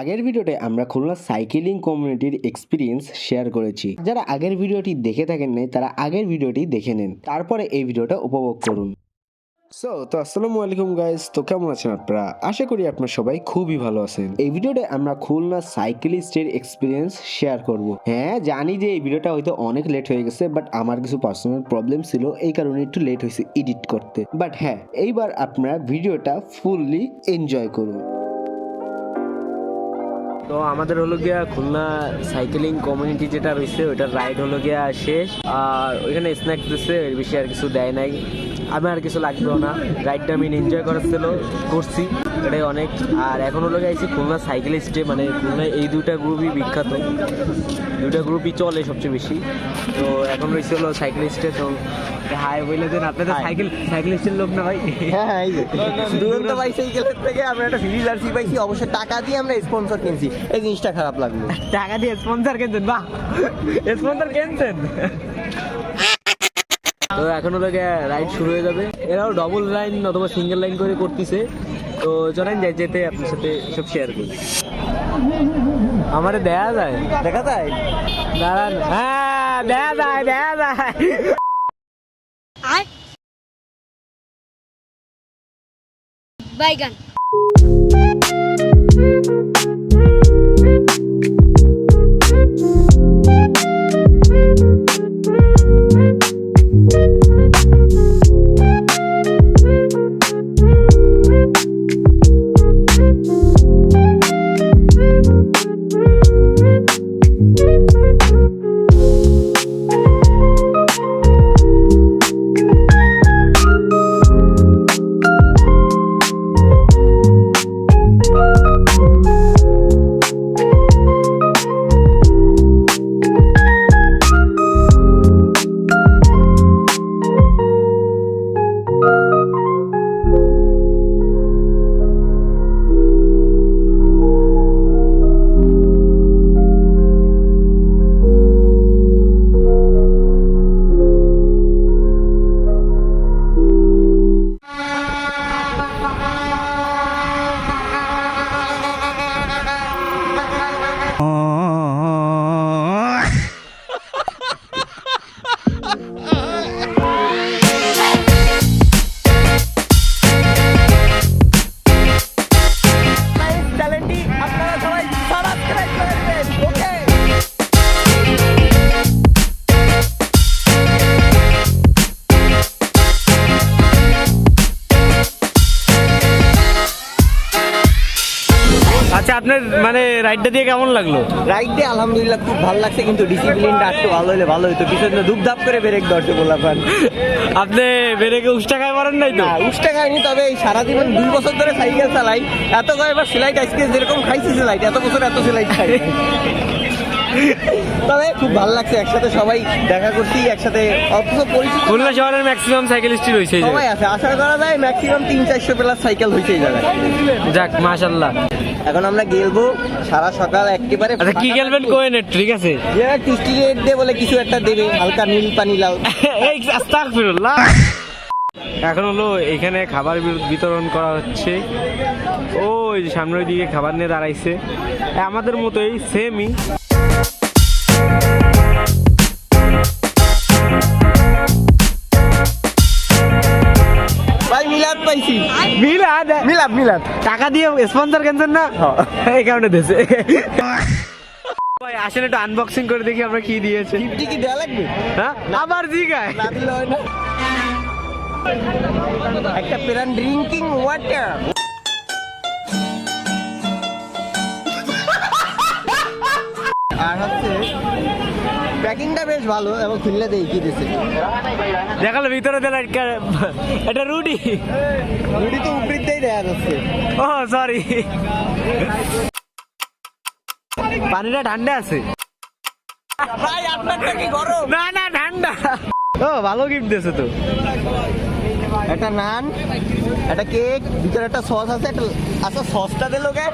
আগের ভিডিওতে আমরা খুলনা সাইকেলিং কমিউনিটির এক্সপিরিয়েন্স শেয়ার করেছি। যারা আগের ভিডিওটি দেখে থাকেন নাই, তারা আগের ভিডিওটি দেখে নেন। তারপরে এই ভিডিওটা উপভোগ করুন। সো তো আসসালামু আলাইকুম গাইস তো কেমন আছেন আপনারা? আশা করি আপনারা সবাই খুবই ভালো আছেন। এই ভিডিওতে আমরা খুলনা সাইকেলিস্টের এক্সপিরিয়েন্স শেয়ার করব। হ্যাঁ জানি যে এই ভিডিওটা হয়তো অনেক লেট হয়ে গেছে বাট আমার কিছু পার্সোনাল প্রবলেম ছিল, এই কারণে একটু লেট হয়েছে এডিট করতে। বাট হ্যাঁ এইবার আপনারা ভিডিওটা ফুললি এনজয় করুন। তো আমাদের হলো গিয়া খুলনা সাইকেলিং কমিউনিটি যেটা রয়েছে, ওইটার রাইড হলো গিয়া শেষ। আর ওইখানে স্ন্যাক্স দিচ্ছে এর বেশি আর কিছু দেয় নাই। আমি আর কিছু লাগবেও না। রাইডটা আমি এনজয় করার ছিল করছি। এটাই অনেক। আর এখন হলো আইছি খুলনা সাইকেলিস্টে মানে খুলনা এই দুইটা গ্রুপই বিখ্যাত। দুইটা গ্রুপই চলে সবচেয়ে বেশি। তো এখন রয়েছে হলো সাইকেলিস্টে তো হাই বলে দেন আপনাদের সাইকেল সাইকেলিস্টের লোক না ভাই? হ্যাঁ হ্যাঁ এই যে। দুরন্ত বাইসাইকেলের থেকে আমরা একটা ফ্রি জার্সি পাইছি অবশ্য টাকা দিয়ে আমরা স্পন্সর কিনছি। এই জিনিসটা খারাপ লাগল। টাকা দিয়ে স্পন্সর কিনছেন বাহ। স্পন্সর কিনছেন? তো এখন হলো রাইড শুরু হয়ে যাবে। এরাও ডবল লাইন অথবা সিঙ্গেল লাইন করে করতেছে। তো চলেন যাই যেতে আপনার সাথে সব শেয়ার করি। আমারে দেয়া যায়? দেখা যায়? দাঁড়ান। হ্যাঁ দেয়া যায় দেয়া যায়। বাইগান Oh. আপনার মানে রাইডটা দিয়ে কেমন লাগল? রাইড দিয়ে আলহামদুলিল্লাহ খুব ভালো লাগছে কিন্তু ডিসিপ্লিনটা একটু ভালো হলে ভালো হতো পিছনে ধুপধাপ করে ব্রেক ধরতে বললাম আপনি ব্রেকে উষ্টা খাই পারেন নাই তো? উষ্টা খাইনি তবে এই সারা জীবন দুই বছর ধরে সাইকেল চালাই। এত কয়েকবার সেলাইট আজকে যেরকম খাইছি সেলাইট এত বছর এত সেলাইট খাই। তবে খুব ভালো লাগছে একসাথে সবাই দেখা করছি একসাথে অথচ পরিচিত খুলনা শহরের ম্যাক্সিমাম সাইকেলিস্টই রয়েছে সবাই আছে আশা করা যায় ম্যাক্সিমাম তিন চারশো প্লাস সাইকেল হয়েছে এই জায়গায়। যাক মাশাল্লাহ এখন আমরা গেলবো সারা সকাল একেবারে আচ্ছা কি খেলবেন কোয়েন ঠিক আছে? টিস্টি রেট দিয়ে বলে কিছু একটা দেবে হালকা নীল পানি লাল। এই আস্তাগফিরুল্লাহ। এখন হলো এখানে খাবার বিতরণ করা হচ্ছে। ওই যে সামনের দিকে খাবার নিয়ে দাঁড়াইছে। আমাদের মতোই সেমই পাইছি মিলাদ। মিলাদ মিলাদ। টাকা দিয়ে স্পন্সর কেনছেন না? এই কারণে দেশে ভাই আসেন একটু আনবক্সিং করে দেখি আমরা কি দিয়েছে। ফিফটি কি দেওয়া লাগবে? হ্যাঁ? আবার জিগায় না দিলে হয় না। একটা পেরান ড্রিঙ্কিং ওয়াটার আর হচ্ছে প্যাকিংটা বেশ ভালো এবং খুললে দেই কি দিছে। দেখাল ভিতরে একটা- এটা রুডি রুটি তো উপরিতেই দেয়া যাচ্ছে। ও সরি পানিটা ঠান্ডা আছে। ভাই আপনারটা কি গরম? না না ঠান্ডা। ও ভালো গিফট দিয়েছে তো। একটা নান একটা কেক ভিতরে একটা সস আছে একটা আচ্ছা সসটা দিল গে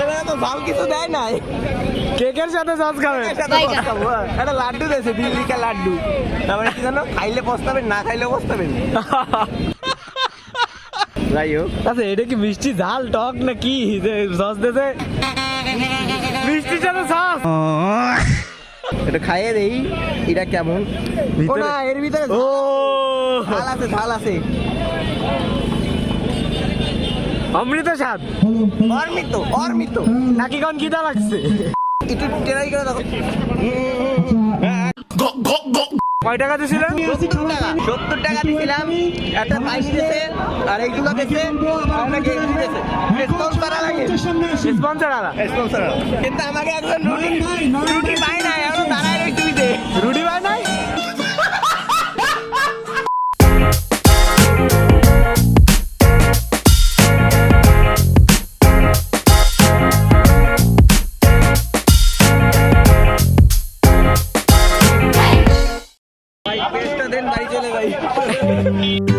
এখানে তো ঝাল কিছু দেয় নাই। কেকের সাথে সস খাব, হ্যাঁ। একটা লাড্ডু দিয়েছে দিল্লিকা লাড্ডু। তারপরে কি জানো খাইলে পস্তাবেন না খাইলে পস্তাবেন। যাই হোক। আচ্ছা এটা কি মিষ্টি ঝাল টক না কি? যে সস দিয়েছে। এটা খাইয়ে দেই এটা কেমন? ও না এর ভিতরে ও! ঝাল আছে ঝাল আছে। অমৃত স্বাদ। অর্মিত অর্মিত নাকি কোন লাগছে একটু ট্রাই করে দেখো। কয় টাকা সত্তর টাকা দিয়েছিলাম একটা বাইশ দিয়েছে আর এইগুলো দিয়েছে স্পন্সর লাগে স্পন্সর আলা কিন্তু আমাকে একজন রুটি রুটি পাই না। টিভিতে রুটি ভাই নাই ভাই পেস্টটা দেন বাড়ি চলে ভাই